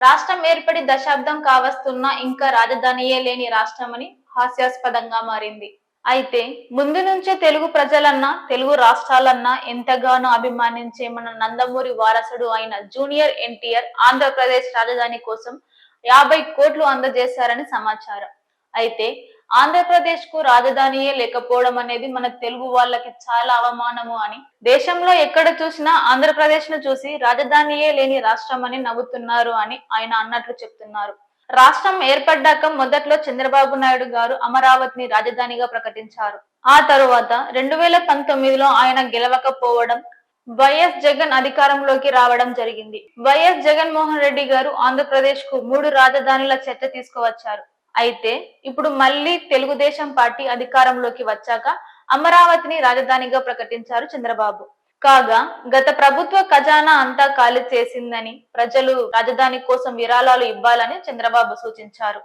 రాష్ట్రం ఏర్పడి దశాబ్దం కావస్తున్నా ఇంకా రాజధానియే లేని రాష్ట్రమని హాస్యాస్పదంగా మారింది. అయితే ముందు నుంచే తెలుగు ప్రజలన్నా తెలుగు రాష్ట్రాలన్నా ఎంతగానో అభిమానించే మన నందమూరి వారసుడు అయిన జూనియర్ ఎన్టీఆర్ ఆంధ్రప్రదేశ్ రాజధాని కోసం యాభై కోట్లు అందజేశారని సమాచారం. అయితే ఆంధ్రప్రదేశ్కు రాజధానియే లేకపోవడం అనేది మన తెలుగు వాళ్ళకి చాలా అవమానము అని. దేశంలో ఎక్కడ చూసినా ఆంధ్రప్రదేశ్ను చూసి రాజధానియే లేని రాష్ట్రం అని నవ్వుతున్నారు అని ఆయన అన్నట్లు చెప్తున్నారు. రాష్ట్రం ఏర్పడ్డాక మొదట్లో చంద్రబాబు నాయుడు గారు అమరావతిని రాజధానిగా ప్రకటించారు. ఆ తరువాత రెండు వేల పంతొమ్మిదిలో ఆయన గెలవకపోవడం వైఎస్ జగన్ అధికారంలోకి రావడం జరిగింది. వైఎస్ జగన్మోహన్ రెడ్డి గారు ఆంధ్రప్రదేశ్కు మూడు రాజధానుల చర్చ తీసుకువచ్చారు. అయితే ఇప్పుడు మళ్ళీ తెలుగుదేశం పార్టీ అధికారంలోకి వచ్చాక అమరావతిని రాజధానిగా ప్రకటించారు చంద్రబాబు. కాగా గత ప్రభుత్వ ఖజానా అంతా ఖాళీ చేసిందని ప్రజలు రాజధాని కోసం విరాళాలు ఇవ్వాలని చంద్రబాబు సూచించారు.